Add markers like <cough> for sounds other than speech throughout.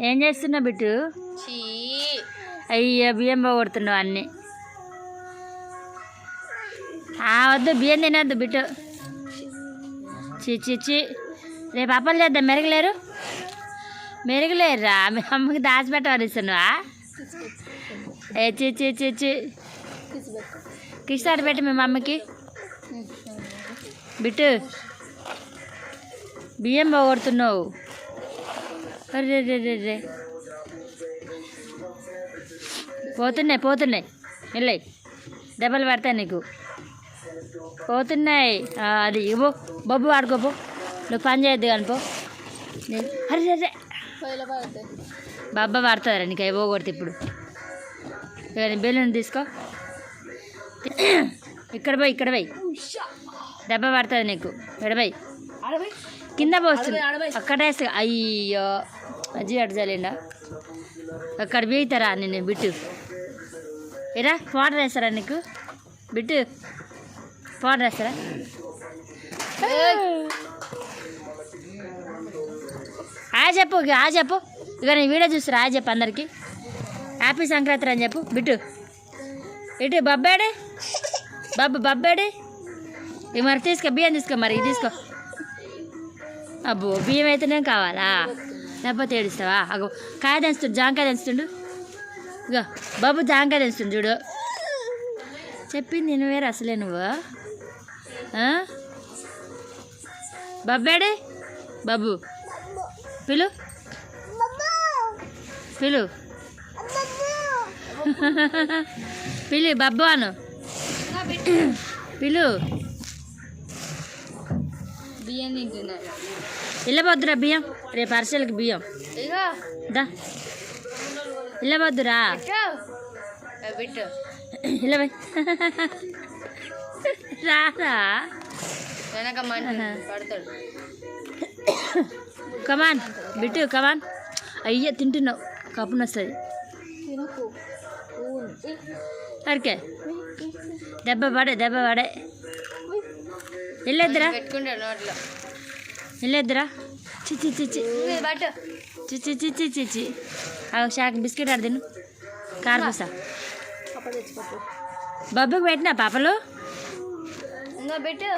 ఏం చేస్తున్నావు బిట్టు చీ. అయ్యో బియ్యం పోగొడుతున్నావు అన్నీ. ఆ, వద్దు బియ్యం తినద్దు బిట్టు చి చి చి. రేపు అప్పలు చేద్దాం మెరగలేరు. మెరగలేరురా మీ అమ్మకి దాచిపెట్టమని ఇస్తున్నావా ఏ చి చి చి చి. కిస్తాడు పెట్టి మీ మమ్మకి. బిట్టు బియ్యం పోగొడుతున్నావు. అరే రే రే రే. పోతున్నాయి పోతున్నాయి. వెళ్ళాయి. దెబ్బలు పడతాయి నీకు. పోతున్నాయి. అది ఇవ్వో. బొబ్బు వాడుకోపో నువ్వు పని చేయొద్దు కానీ అరే అరే పొయ్యిలో పడుతుందిరా నీకు? అవి పోగొడితే ఇప్పుడు. ఇక బెలూన్ తీసుకో. ఇక్కడ పోయి ఇక్కడ పోయి. దెబ్బ పడుతుంది నీకు. ఎడబై పోయి. కింద పోస్తుంది ఆడబోయ్, ఆడబోయ్. అక్కడ వేస్తే అయ్యో అజ్జి అడజలేండా? అక్కడ బీగుతారా నేను బిట్టు? ఏరా పౌడర్ వేస్తారా నీకు? బిట్టు పౌడర్ వేస్తారా ఆ చెప్పు ఆ చెప్పు. ఇక నేను వీడియో చూస్తారా ఆ చెప్పు అందరికి. హ్యాపీ సంక్రాంతి అని చెప్పు బిట్టు. ఇటు బబ్బాడే. బాబు బబ్బాడే. మరి తీసుకో బియ్యం తీసుకో మరి ఇది తీసుకో. అబ్బో బియ్యం అయితేనే కావాలా? లేకపోతే ఏడుస్తావా? అగో కాయ తెంచుతుండు జాంకాయ తెంచుతుండు. ఇగో బాబు జాంకాయ తెంచుతుండు చూడు. చెప్పింది నువ్వే అసలే నువ్వు. ఆ? బబ్బాడే బాబు పిలు. పిలు. పిలు బాబు అను. పిలు. బియ్యం తింటున్నారు. ఇల్లబద్దురా బియ్యం రేపు అరిసెలకి బియ్యం దా బిట్టు ఇల్లబై రారా కమాన్ బిట్టు కమాన్ అయ్యో తింటున్నావు కప్పున వస్తుంది సరికే దెబ్బ పడే దెబ్బ పడే వెళ్ళొద్దురా పెట్టుకుంటాడు నోట్లో వెళ్ళొద్దురా చిచ్చి చిచ్చి చిచ్చి చిచ్చి చిచ్చి షాక్ బిస్కెట్ ఆడ తిను. కార్పూసా బబ్బుకి పెట్టినా పాపలు? పెట్టు.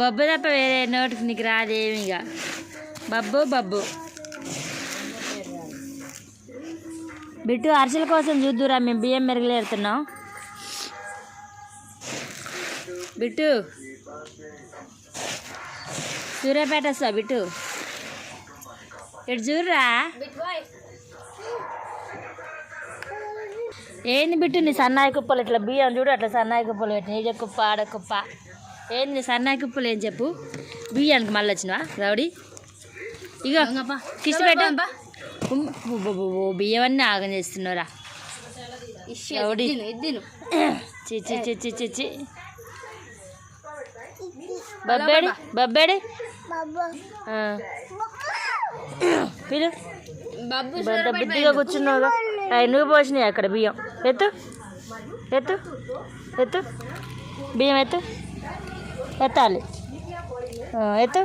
బబ్బు తప్ప వేరే నోటికి నీకు రాదేమి ఇక. బబ్బు బబ్బు. బిట్టు అరిసెల కోసం చూద్దురా మేము బియ్యం మెరుగులేరుతున్నాం. బిట్టు. సూర్యాపేట వస్తా బిట్టు. ఇటు చూడరా? ఏంది బిట్టు నీ సన్నాయి కుప్పలు ఇట్లా బియ్యం చూడు అట్లా సన్నాయి కుప్పలు పెట్టి. నీజ కుప్ప ఆడ కుప్ప. ఏంది నీ సన్నాయి కుప్పలు ఏం చెప్పు? బియ్యానికి మళ్ళీ వచ్చినవా? రౌడీ? ఇగో కిష్టి పెట్టు. బియ్యం అన్నీ ఆగం చేస్తున్నారా? ఎవడి? ఇద్దిను ఇద్దిను. చి చి చి చి చి చి. బబ్బేడి బబ్బేడి. పిలు. అంత బుద్ధిగా కూర్చున్నావుగా నువ్వు పోసినాయి అక్కడ బియ్యం. ఎత్తు. ఎత్తు. ఎత్తు. బియ్యం ఎత్తు. ఎత్తాలి. ఎత్తు.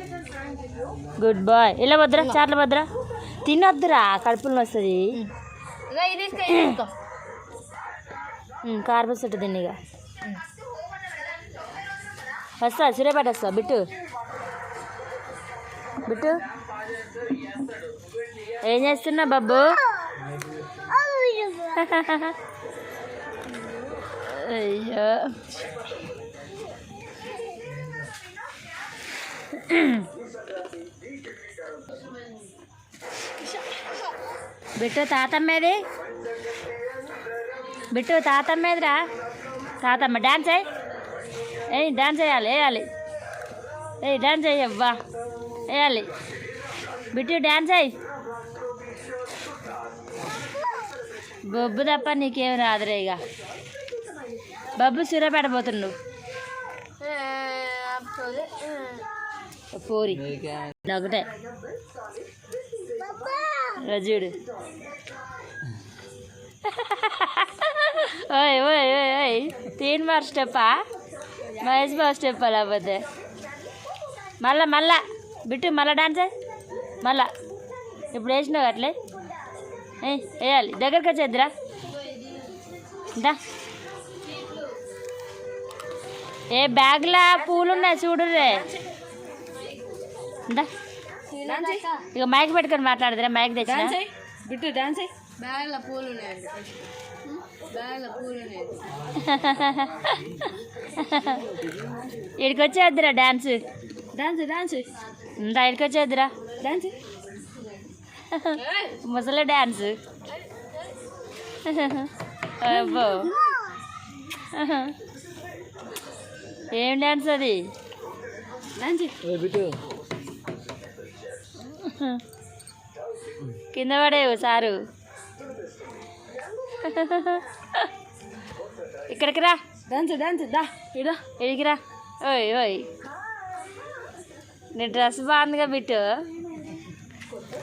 గుడ్ బాయ్ ఇలా భద్ర? చాట్ల భద్ర? తినొద్దురా కడుపులో వస్తుంది ఇక ఇది తీసుకో వస్తా సూర్యాపేట వస్తా బిట్టు. బిట్టు. ఏం చేస్తున్నా బాబు? అయ్యో. బిట్టు తాతమ్మేది. బిట్టు తాతమ్మేదిరా. తాతమ్మ డాన్స్ అయ్యి. ఏయ్ డాన్స్ వేయాలి వేయాలి ఏయ్ డాన్స్ వేయవ్వా వేయాలి బిట్టు డాన్స్ అయ్యి బొబ్బు తప్ప నీకేం రాదురే ఇక బబ్బు సూర్యాపేట పోతుండు పోరి. ఒకటే. రజుడు ఓయ్ ఓయ్ ఓయ్ ఓయ్. తీన్ మార్ స్టెప్పా మహేష్ బాబు స్టెప్ లేకపోతే మళ్ళా మళ్ళా. బిట్టు మళ్ళా డాన్స్. మళ్ళా. ఇప్పుడు వేసినావు అట్లే? వేయాలి. దగ్గరికి వచ్చేద్దురా దా. ఏ బ్యాగ్లా పూలు ఉన్నాయి చూడురే దా. ఇక మైక్ పెట్టుకొని మాట్లాడదురా. మైక్ తెచ్చిన? బిట్టు డాన్స్? బ్యాగ్లో పూలు ఉన్నాయండి <laughs> ఇక్కడికి వచ్చేద్దురా డాన్స్. Dance dance. ఇందా ఇక్కడికి వచ్చేద్దురా డాన్స్. <laughs> ముసలి డాన్స్. <laughs> అబ్బో. ఏం డాన్స్ అది? కింద పడేవు సారు. ఇక్కడికి రా డాన్స్ డాన్స్ దా ఇడా ఇడికి రా ఓయ్ ఓయ్ నీ డ్రెస్ బాగుందిగా బిట్టు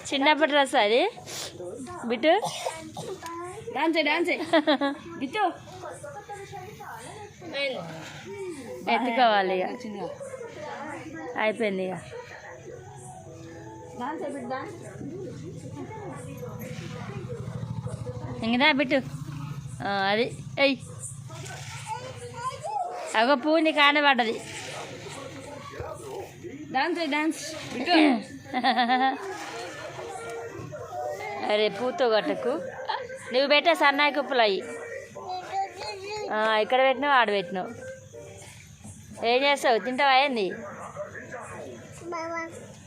చిన్నప్పటి డ్రెస్ అది బిట్టు డాన్స్ డాన్స్ బిట్టు ఎత్తుకోవాలి ఇక చిన్నగా అయిపోయింది ఇక డాన్స్ బిట్టు డాన్స్ ఇంకదా బిట్టు ఆ, అది ఎయ్ అగో పువ్వు నీ కానబడ్డది డాన్స్ డాన్స్ <laughs> అరే పూతో గట్టకు నువ్వు పెట్టే సన్నాయి కుప్పలు అయ్యి. ఇక్కడ పెట్టినావు ఆడ పెట్టినావు. ఏం చేస్తావు? తింటావా ఏంది?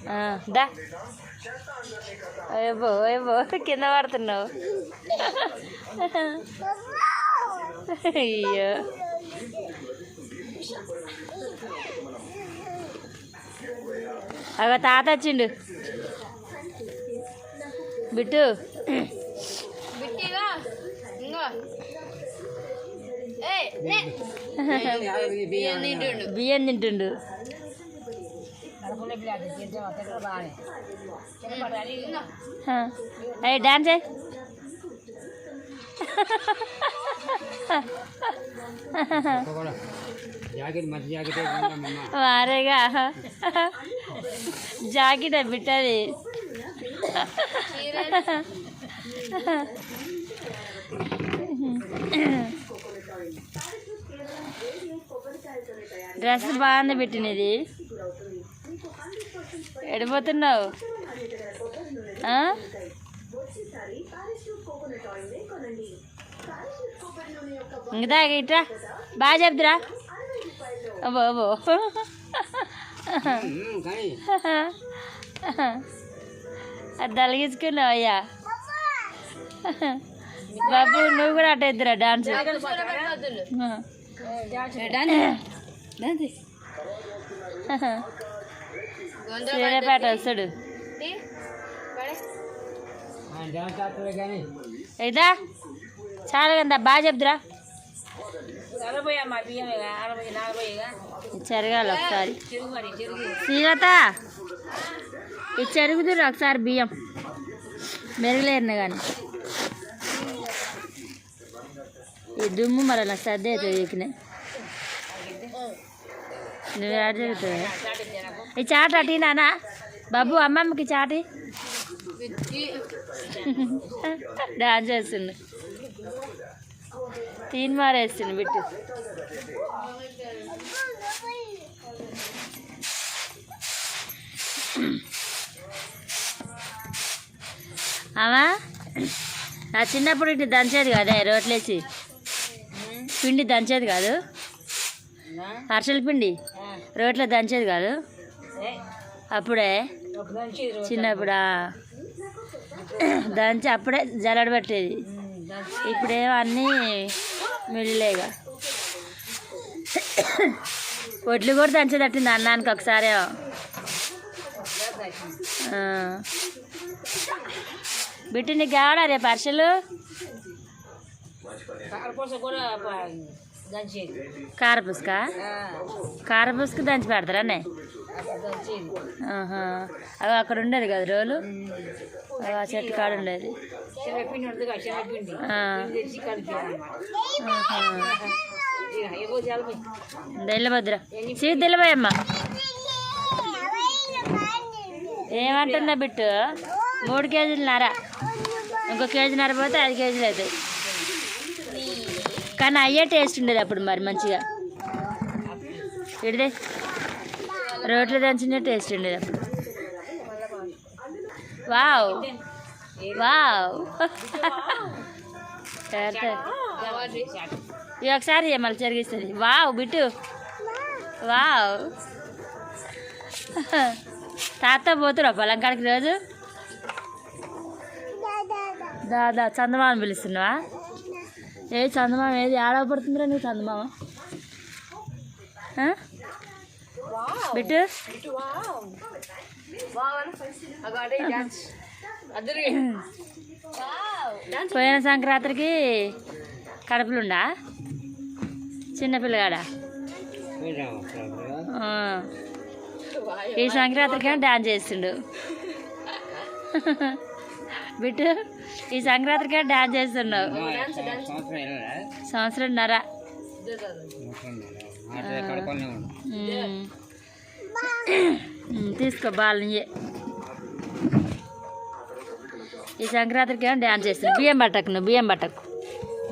ఆ, దా. అయ్యో అయ్యో కింద పడుతున్నావు. <laughs> అయ్యో. అగో తాత వచ్చిండు. బిట్టు. బియ్యం తింటుండు. ఏయ్ డాన్స్ వారేగా. జాకెట్ పెట్టాలి. డ్రెస్ బాగుంది పెట్టినది. ఎడిపోతున్నావు? ఆ? ఇంకా ఇట్రా. బాగా చెప్తురా అబ్బో అబ్బో. అద్దాలు గీసుకున్నావయ్యా బాబు నువ్వు కూడా అటు ఇద్దరా డాన్స్. సూర్యపేట వస్తాడు. ఇదా చాలా కదా బాగా చెప్తురా నలభై అమ్మ బియ్యం నలభై నలభై చెరగాలి ఒకసారి. చెరుగు చెరుగు ఇది చెరుగుతురు ఒకసారి బియ్యం. మెరుగులేరిన కానీ ఈ దుమ్ము మరి నాకు సర్ది అవుతుంది ఎక్కినాయి. నువ్వు ఆడ జరుగుతుంది ఈ చాట అటీ నానా? బాబు అమ్మమ్మకి చాటి డాన్స్ చేస్తుండు. తీన్ మారేస్తుండు బిట్టు. అవా నా చిన్నప్పుడు ఇటు దంచేది కదా రోట్లేసి. పిండి దంచేది కాదు. అరసల పిండి రోట్లో దంచేది కాదు. అప్పుడే చిన్నప్పుడా దంచి అప్పుడే జలడ పెట్టేది. ఇప్పుడేమో అన్నీ మిల్లిలేగా వడ్లు కూడా దంచేటట్టింది అన్నానికి ఒకసారేమో. బిట్టు నీకు కావాలా రేపు అరిసెలు కారపుసుక? కారపుసుకు దంచి పెడతారా. అవి అక్కడ ఉండేది కదా రోలు? ఆ చెట్టు కాడ ఉండేది. శనగపిండి ఉంటుంది కదా ఏమంటుందా బిట్టు? మూడు కేజీలున్నర ఇంకో కేజీన్నర పోతే ఐదు కేజీలు అవుతాయి. కానీ అయ్యే టేస్ట్ ఉండేది అప్పుడు మరి మంచిగా. ఇడిదే. రోట్లో దంచిన టేస్ట్ ఉండేది అప్పుడు. వావ్. వావ్. పెడతా. ఇది ఒకసారి మళ్ళీ జరిగిస్తుంది వావ్ బిట్టు. వావ్. తాత పోతురా పొలం కాడికి రోజు? దాదా చందమామ పిలుస్తున్నావా? ఏ చందమామ ఏది ఆడవ పడుతుందిరా నీకు చందమామ? బిట్టు? పోయిన సంక్రాంతికి కడుపులుండా? చిన్నపిల్లగాడా. ఈ సంక్రాంతికి డాన్స్ చేస్తుండు. బిట్టు ఈ సంక్రాంతికి డాన్స్ చేస్తున్నావు? సంవత్సరంన్నర. తీసుకో బాల్ నీయే ఈ సంక్రాంతికి ఏమో డ్యాన్స్ చేస్తున్నావు బియ్యం పట్టకు నువ్వు బియ్యం పట్టకు.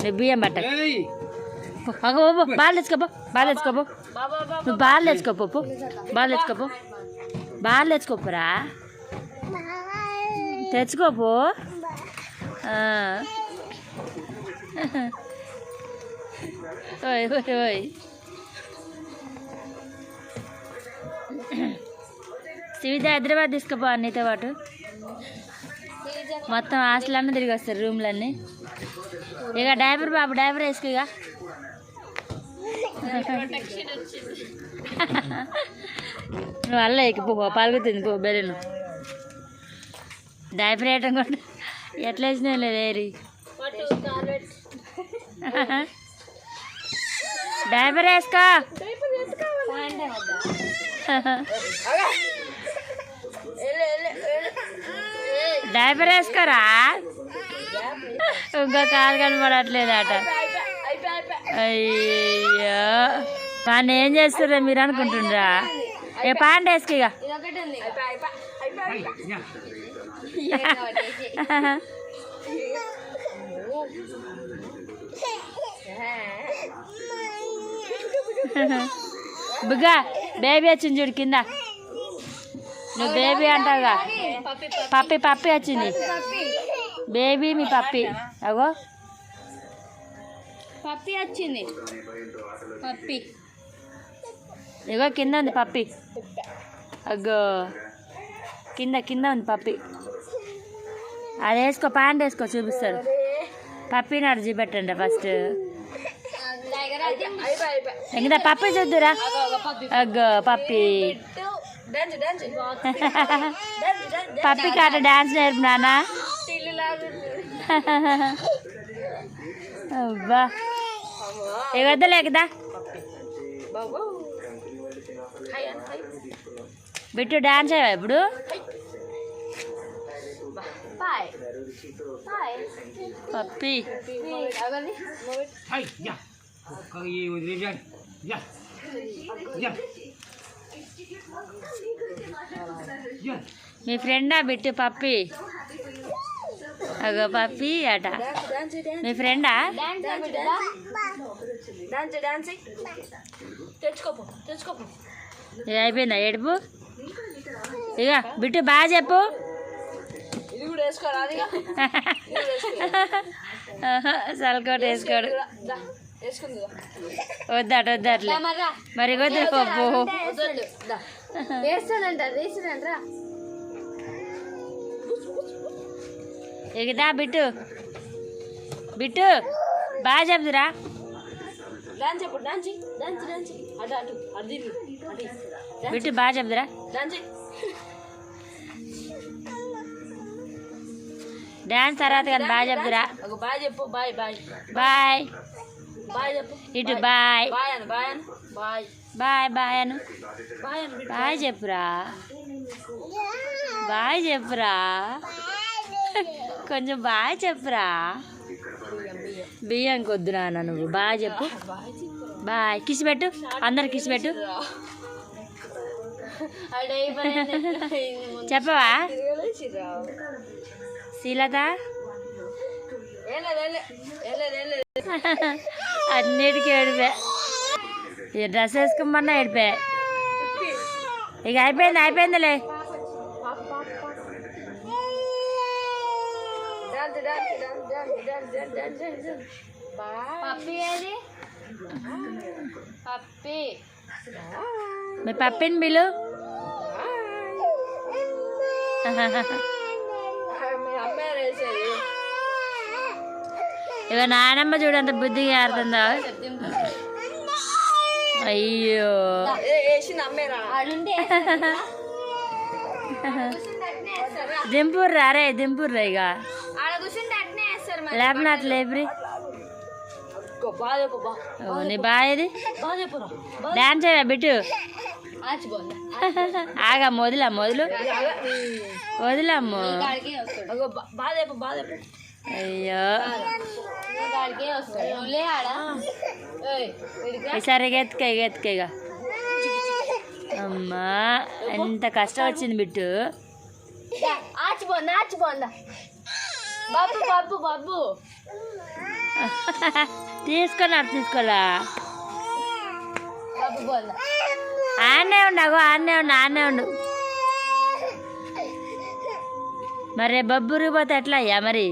నువ్వు బియ్యం పట్టకు. ఏయ్! అగో బాల్ తెచ్చుకోపో బాల్ తెచ్చుకోపో నువ్వు బాల్ తెచ్చుకోపో పో. బాల్ తెచ్చుకోపో బాల్ తెచ్చుకోపోరా తెచ్చుకోపో. ఓయ్ ఓయ్ ఓయ్. సువిధ హైదరాబాద్ తీసుకుపో అన్నితో పాటు. మొత్తం హాస్టల్ తిరిగి వస్తారు రూమ్లన్నీ. ఇక డైవర్ బాబు డైవర్ వేసుకో ఇక. నువ్వు అల్ల ఎక్కిపో పలుకుతుంది పో బెలూన్ డైపర్ కూడా ఎట్లా వేసినా లేదు డైపర్ వేసుకో. డైపర్ వేసుకోరా? ఇంకా కాదు కనపడట్లేదు అట అయ్యో వాడిని ఏం చేస్తుర్రా మీరు అనుకుంటుండ్రా ఏ పాండ వేసుకో ఇక ఇదొకటి ఉంది యా. బుగ్గా బేబీ వచ్చింది చూడు కింద నువ్వు బేబీ అంటావుగా పప్పి పప్పి పప్పి వచ్చింది పప్పి బేబీ మీ పప్పి అగో పప్పి వచ్చింది. పప్పి. ఇగో కింద ఉంది పప్పి. అగ్గో. కింద కింద ఉంది పప్పి. అది వేసుకో ప్యాంట్ వేసుకో చూపిస్తాడు. పప్పి నాడు చూపెట్టండి ఫస్ట్. ఇంకా పప్పి చూద్దురా? అగ్గో పప్పి. పప్పి కాట డాన్స్ నేర్పు నాన్న. అబ్బా. ఇవద్దలే కదా బిట్టు డాన్స్ అయ్యా ఇప్పుడు పప్పి హై, యా. ఒక్క ఈ వదిలేసాను. యా. యా. యా. మీ ఫ్రెండా బిట్టు పప్పి అగో పప్పి అట. మీ ఫ్రెండా? అయిపోయిందా? ఏడుపు? ఇక బిట్టు బాగా చెప్పు. సల్కోట్ వేసుకోడు. వద్దట వద్దట్లే మరి వద్దు పప్పు వేస్తానంట వేస్తానంట ఇకదా బిట్టు? బిట్టు బాగా చెప్తురా డాన్స్ చెప్పు డాన్స్ డాన్స్ డాన్స్ అటు అటు అటు బిట్టు బాగా చెప్తురా డాన్స్ డాన్స్ తర్వాత కానీ బాగా చెప్తురా బాయ్ చెప్పు బాయ్ బాయ్. బాయ్. బాయ్ చెప్పు. ఇటు బాయ్. బాయ్ అని బాయ్ అని బాయ్. బాయ్ బాయ్ అను. బాయ్ అని. బాయ్ చెప్పురా. బాయ్ చెప్పురా. కొంచెం బాగా చెప్పురా. బియ్యం కొద్దు నాన్న నువ్వు. బాగా చెప్పు. బాయ్. కిసి పెట్టు. అందరు కిసి పెట్టు. చెప్పవా? శీలత? అన్నిటికీ ఏడిపే. డ్రెస్ వేసుకోమన్నా ఏడిపే. ఇక అయిపోయింది అయిపోయిందిలే. పప్పి ఏది? పప్పి. మీ పప్పిని బిలు ఇక నానమ్మ చూడంత బుద్ధిగా ఆడుతుందా? అయ్యో. దింపుర్రా రే దింపుర్రా ఇక అట్నే వేస్తారు మరి లేపన అట్లా లేపురి బాగా చెప్పు బా. ఓ, నీ బాయది డాన్స్ అయ్యా బిట్టు? ఆగా మొదలా మొదలు. వదిలమ్ము అయ్యో. ఈసారి ఎత్తుక ఇక అమ్మా ఎంత కష్టం వచ్చింది బిట్టు. ఆచిపోందా ఆచిపోందా బాబు బాబు బాబు. తీసుకోలా బాబు బోందా ఆడనే ఉండవు ఆడనే ఉండు ఆడనే ఉండు. మరి బబ్బురు పోతే ఎట్లా అయ్యా మరి?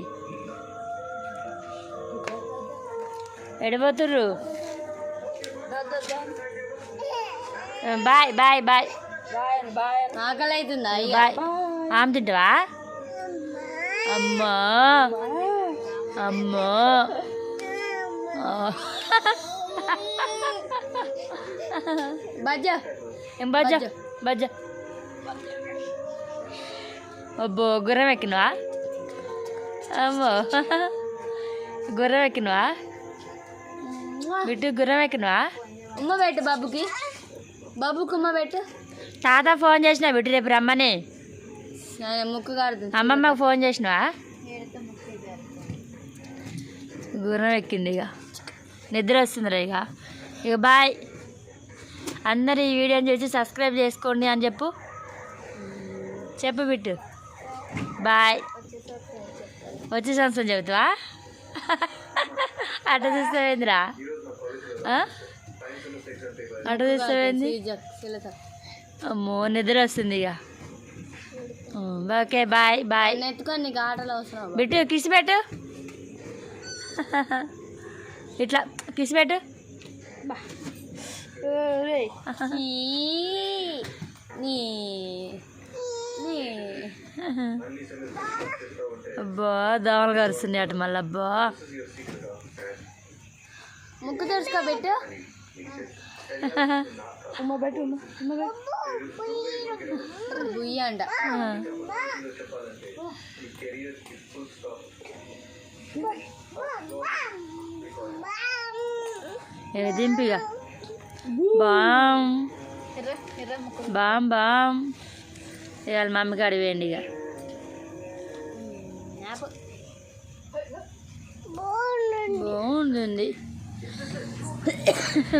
ఎడిపోతుర్రు? బాయ్ బాయ్ బాయ్ ఆకలి అవుతుందా బాయ్. ఆమె తింటావా? అమ్మా. అమ్మా. బజ్జ. ఏం బజ్జ? బజ్జ. అబ్బో గుర్రం ఎక్కినవా? అమ్మో. గుర్రం ఎక్కినవా? బిడ్డు గుర్రం ఎక్కినవా? ఉమ్మ పెట్టు బాబుకి. బాబుకి ఉమ్మ పెట్టు. తాత ఫోన్ చేసిన బిడ్డు రేపు రమ్మని. ముక్కు కాడుతుంది అమ్మమ్మకు ఫోన్ చేసినవా? గుర్రం ఎక్కింది ఇక. నిద్ర వస్తుందిరా ఇక. ఇక బాయ్. అందరు ఈ వీడియోని చూసి సబ్స్క్రైబ్ చేసుకోండి అని చెప్పు. చెప్పు బిట్టు. బాయ్. వచ్చే సంవత్సరం చెబుతావా? అట చూస్తావేందిరా? ఆ? అట చూస్తావేంది? అమ్మో నిద్ర వస్తుంది ఇక. Okay bye bye. ఎత్తుకొని నీకు ఆటలు అవసరం బిట్టు కిసి పెట్టు. ఇట్లా కిసి పెట్టు. <laughs> నీ. నీ. అబ్బా దోమలు కరుస్తున్నాయి అటు మళ్ళీ అబ్బా. ముక్కు తెరుచుకోబెట్టు <laughs> బుయ్య అంట ఇక దింపిగా. బామ్. బామ్ బామ్. ఇవాళ మమ్మీ కాడి వేయండి ఇక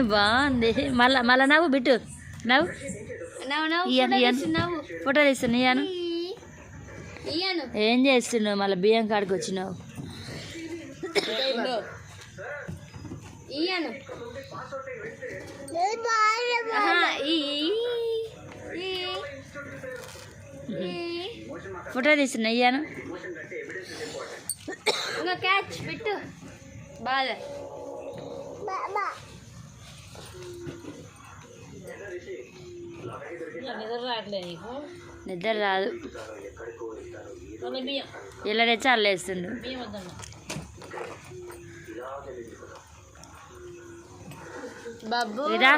బాగుంది. మళ్ళా మళ్ళా నవ్వు బిట్టు. నవ్వు. నవ్వు ఫోటో తీస్తున్నా ఇయ్యను. ఏం చేస్తున్నావు? మళ్ళీ బియ్యం కాడికి వచ్చినావు. ఫోటో తీస్తున్నా ఇయ్యాను. ఇంకా క్యాచ్ పెట్టు బాగా. నిద్ర రావట్లే నీకు? నిద్ర రాదు. ఇలా తెచ్చి అల్లేస్తుండు బాబు. ఇదా.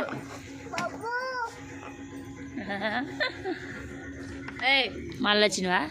ఏయ్ మళ్ళీ వచ్చినవా